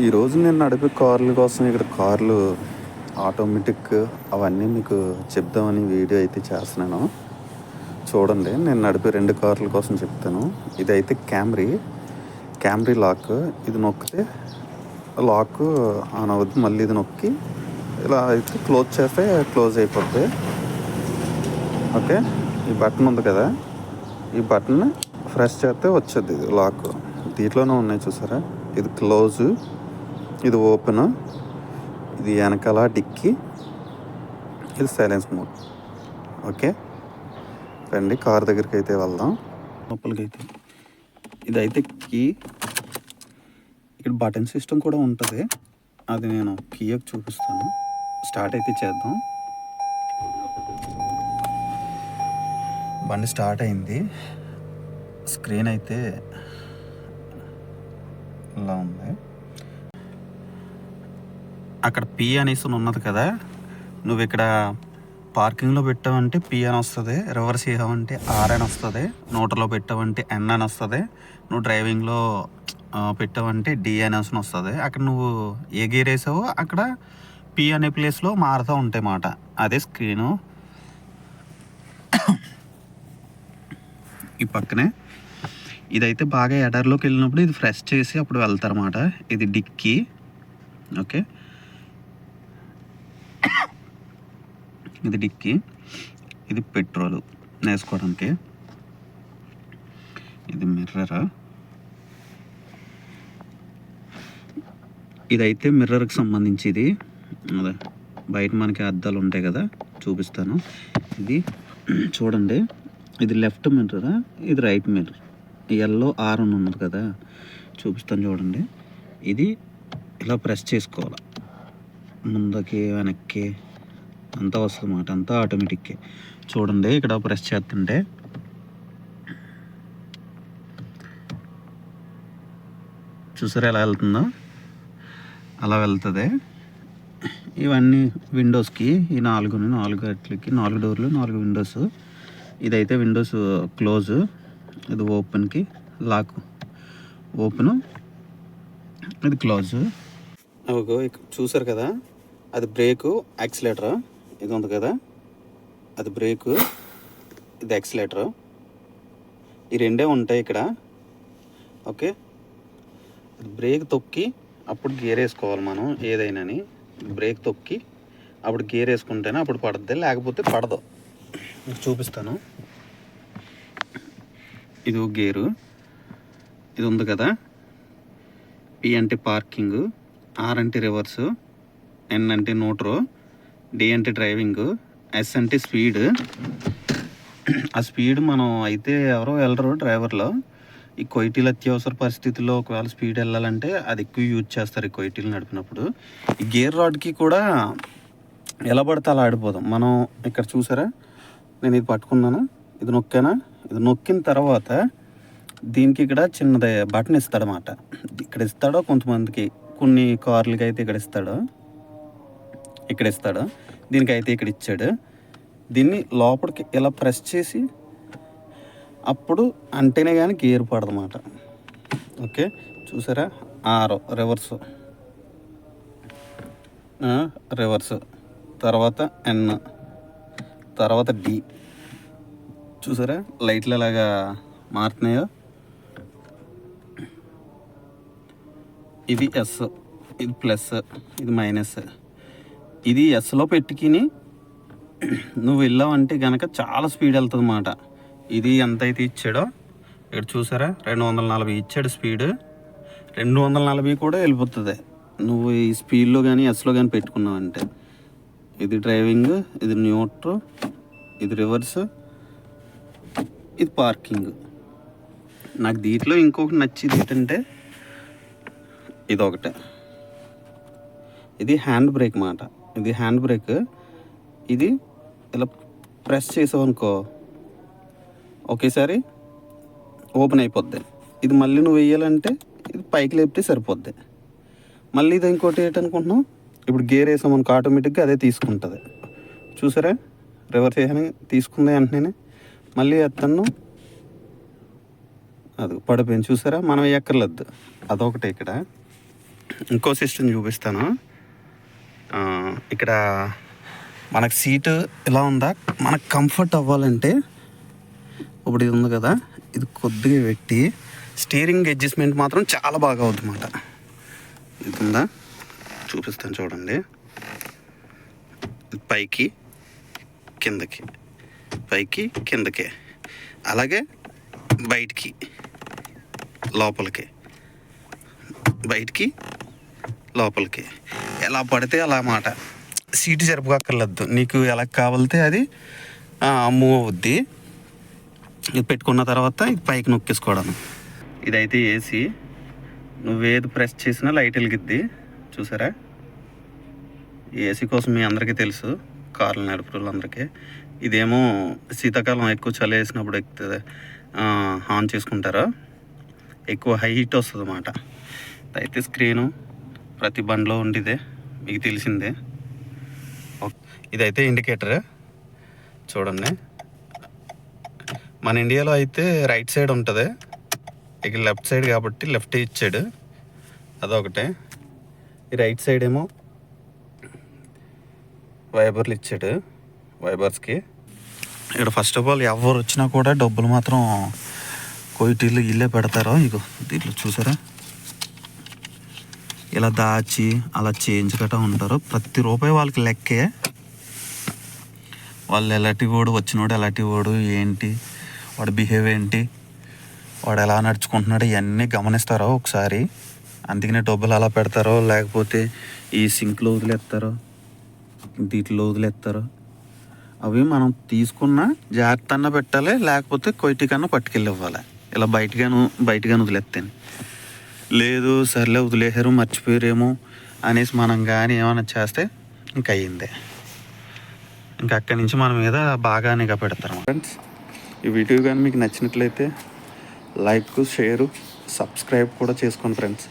ఈరోజు నేను నడిపే కార్ల కోసం ఇక్కడ కార్లు ఆటోమేటిక్ అవన్నీ మీకు చెప్దామని వీడియో అయితే చేస్తున్నాను. చూడండి నేను నడిపే రెండు కార్ల కోసం చెప్తాను. ఇదైతే క్యామ్రీ క్యామ్రీ లాక్ ఇది నొక్కితే లాక్ ఆన్ అవుద్ది. మళ్ళీ ఇది నొక్కి ఇలా అయితే క్లోజ్ చేస్తే క్లోజ్ అయిపోద్ది. ఓకే? ఈ బటన్ ఉంది కదా? ఈ బటన్ ఫ్రెష్ చేస్తే వచ్చేది ఇది లాక్ దీంట్లోనే ఉన్నాయి చూసారా? ఇది క్లోజ్ ఇది ఓపెన్. ఇది వెనకాల డిక్కి. ఇది సైలెన్స్ మోడ్. ఓకే? రండి కార్ దగ్గరికి అయితే వెళ్దాం. లోపలికైతే. అయితే ఇదైతే కీ. ఇక్కడ బటన్ సిస్టమ్ కూడా ఉంటుంది. అది నేను కీయకు చూపిస్తాను. స్టార్ట్ అయితే చేద్దాం. బండి స్టార్ట్ అయింది. స్క్రీన్ అయితే ఇలా ఉంది. అక్కడ పి అనేసి ఉన్నది కదా నువ్వు ఇక్కడ పార్కింగ్లో పెట్టావంటే పి అని వస్తుంది రివర్స్ చేయమంటే ఆర్ అని వస్తుంది నోటలో పెట్టావంటే ఎన్ అని వస్తుంది నువ్వు డ్రైవింగ్లో పెట్టావంటే డి అని వస్తుంది. అక్కడ నువ్వు ఏ గేర్ వేసావో అక్కడ పి అనే ప్లేస్లో మారుతూ ఉంటాయి మాట అదే స్క్రీను ఈ పక్కనే ఇదైతే బాగా ఎడర్లోకి వెళ్ళినప్పుడు ఇది ఫ్రెష్ చేసి అప్పుడు వెళ్తారన్నమాట. ఇది డిక్కీ. ఓకే. ఇది డిక్కీ ఇది పెట్రోల్ వేసుకోవడానికి ఇది మిర్రర్. ఇదైతే మిర్రర్కి సంబంధించి ఇది అదే బయట మనకి అద్దాలు ఉంటాయి కదా చూపిస్తాను. ఇది చూడండి ఇది లెఫ్ట్ మిర్రర్ ఇది రైట్ మిర్రర్. ఎల్లో ఆర్ అని ఉన్నది కదా చూపిస్తాను చూడండి. ఇది ఇలా ప్రెస్ చేసుకోవాలి. ముందుకి వెనక్కి. అంతా వస్తుంది అన్నమాట. అంతా ఆటోమేటిక్కే చూడండి ఇక్కడ ప్రెస్ చేస్తుంటే. చూసారా ఎలా వెళ్తుందో? అలా వెళ్తుంది. ఇవన్నీ విండోస్కి ఈ నాలుగు నాలుగు అట్లకి నాలుగు డోర్లు నాలుగు విండోస్ ఇదైతే విండోస్ క్లోజ్ ఇది ఓపెన్కి లాక్. ఓపెన్ ఇది క్లోజ్ అవిగో ఇక్కడ చూసారు కదా? అది బ్రేకు యాక్సిలేటర్ ఇది ఉంది కదా? అది బ్రేకు ఇది యాక్సిలేటర్. ఈ రెండే ఉంటాయి ఇక్కడ. ఓకే? బ్రేక్ తొక్కి అప్పుడు గేర్ వేసుకోవాలి మనం ఏదైనాని. బ్రేక్ తొక్కి అప్పుడు గేర్ వేసుకుంటేనే అప్పుడు పడుద్ది లేకపోతే పడదు. మీకు చూపిస్తాను. ఇది ఒక గేరు. ఇది ఉంది కదా? పి అంటే పార్కింగ్ ఆర్ అంటే రివర్స్ ఎన్ అంటే నోట్రో. డి అంటే డ్రైవింగ్ ఎస్ అంటే స్పీడ్ ఆ స్పీడ్ మనం అయితే ఎవరో వెళ్ళరు డ్రైవర్లో ఈ కొయిటీలు అత్యవసర పరిస్థితుల్లో ఒకవేళ స్పీడ్ వెళ్ళాలంటే అది ఎక్కువ యూజ్ చేస్తారు ఈ కొయిటీలు నడిపినప్పుడు. ఈ గేర్ రాడ్కి కూడా ఎలా పడితే అలా ఆడిపోదాం. మనం ఇక్కడ చూసారా? నేను ఇది పట్టుకున్నాను. ఇది నొక్కానా? ఇది నొక్కిన తర్వాత దీనికి ఇక్కడ చిన్నది బటన్ ఇస్తాడనమాట ఇక్కడ ఇస్తాడో కొంతమందికి కొన్ని కార్లకి అయితే ఇక్కడ ఇస్తాడో. ఇక్కడ ఇస్తాడు దీనికైతే ఇక్కడ ఇచ్చాడు. దీన్ని లోపలికి ఇలా ప్రెస్ చేసి అప్పుడు అంటేనే కానీ గేర్ పడదన్నమాట. ఓకే? చూసారా? ఆరు రివర్స్. రివర్స్. తర్వాత ఎన్ తర్వాత డి చూసారా? లైట్లు ఎలాగా మారుతున్నాయో? ఇది ఎస్ ఇది ప్లస్. ఇది మైనస్. ఇది ఎస్లో పెట్టుకుని నువ్వు వెళ్ళావంటే కనుక చాలా స్పీడ్ వెళ్తుంది అన్నమాట. ఇది ఎంత అయితే ఇచ్చాడో ఇక్కడ చూసారా? రెండు వందల నలభై ఇచ్చాడు స్పీడ్. రెండు వందల నలభై కూడా వెళ్ళిపోతుంది. నువ్వు ఈ స్పీడ్లో కానీ ఎస్లో కానీ పెట్టుకున్నావంటే ఇది డ్రైవింగ్ ఇది న్యూట్రో ఇది రివర్స్ ఇది పార్కింగ్. నాకు దీంట్లో ఇంకొకటి నచ్చింది ఏంటంటే ఇది ఒకటే ఇది హ్యాండ్ బ్రేక్ మాట ఇది హ్యాండ్ బ్రేక్ ఇది ఇలా ప్రెస్ చేసావు అనుకో ఒకేసారి ఓపెన్ అయిపోద్ది. ఇది మళ్ళీ నువ్వు వేయాలంటే ఇది పైకి లేపితే సరిపోద్ది. మళ్ళీ ఇది ఇంకోటి ఏంటనుకుంటున్నావు? ఇప్పుడు గేర్ వేసాం అనుకో ఆటోమేటిక్గా అదే తీసుకుంటుంది. చూసారా? రివర్స్ వేసాను తీసుకుంది వెంటనే మళ్ళీ ఎత్తను అది పడిపోయింది. చూసారా? మనం ఎక్కర్లేదు. అదొకటి ఇక్కడ. ఇంకో సిస్టమ్ చూపిస్తాను. ఇక్కడ మనకు సీటు ఇలా ఉందా? మనకు కంఫర్ట్ అవ్వాలంటే ఇప్పుడు ఇది ఉంది కదా ఇది కొద్దిగా పెట్టి స్టీరింగ్ అడ్జస్ట్మెంట్ మాత్రం చాలా బాగా అవుతుందన్నమాట. ఇది ఉందా చూపిస్తాను చూడండి. పైకి కిందకి. పైకి కిందకి. అలాగే బయటికి లోపలికి. బయటికి లోపలికి. ఎలా పడితే అలా మాట. సీటు జరపక్కర్లేదు నీకు ఎలా కావాలితే అది మూవ్ అవుద్ది. ఇది పెట్టుకున్న తర్వాత ఇది పైకి నొక్కేసుకోవడం. ఇదైతే ఏసీ నువ్వేది ప్రెస్ చేసినా లైట్ వెలిగిద్ది. చూసారా? ఏసీ కోసం మీ అందరికీ తెలుసు. కార్లు నడిపే అందరికీ ఇదేమో శీతాకాలం ఎక్కువ చలి వేసినప్పుడు ఎక్కుతుంది ఆన్ చేసుకుంటారు. ఎక్కువ హైట్ వస్తుంది అన్నమాట అయితే స్క్రీను ప్రతి బండిలో ఉండేదే. మీకు తెలిసిందే. ఇదైతే ఇండికేటర్. చూడండి. మన ఇండియాలో అయితే రైట్ సైడ్ ఉంటుంది. ఇక లెఫ్ట్ సైడ్ కాబట్టి లెఫ్ట్ ఇచ్చాడు. అదొకటే. ఈ రైట్ సైడ్ ఏమో వైబర్లు ఇచ్చాడు వైబర్స్కి. ఇక్కడ ఫస్ట్ ఆఫ్ ఆల్ ఎవరు వచ్చినా కూడా డబ్బులు మాత్రం కొయిటీలు ఇల్లే పెడతారు. ఇగో దీంట్లో చూసారా? ఇలా దాచి అలా చేంజ్ గట్రా ఉంటారు. ప్రతి రూపాయి వాళ్ళకి లెక్కే. వాళ్ళు ఎలాంటి వాడు వచ్చినోడు ఎలాంటి వాడు ఏంటి వాడు బిహేవ్ ఏంటి వాడు ఎలా నడుచుకుంటున్నాడు ఇవన్నీ గమనిస్తారో ఒకసారి. అందుకనే డబ్బులు అలా పెడతారో లేకపోతే ఈ సింక్లో వదిలేస్తారో దీంట్లో వదిలేస్తారు. అవి మనం తీసుకున్న జాగ్రత్త పెట్టాలి లేకపోతే కొయిటికన్నా పట్టుకెళ్ళి ఇవ్వాలి. ఇలా బయటగాను బయటగాను వదిలేస్తాను. లేదు సర్లే వదిలేశారు మర్చిపోయారేమో అనేసి మనం కానీ ఏమైనా చేస్తే ఇంక అయ్యిందే. ఇంకా అక్కడి నుంచి మన మీద బాగా నిఘా పెడతారు ఫ్రెండ్స్ ఈ వీడియో కానీ మీకు నచ్చినట్లయితే లైక్ షేరు సబ్స్క్రైబ్ కూడా చేసుకోండి ఫ్రెండ్స్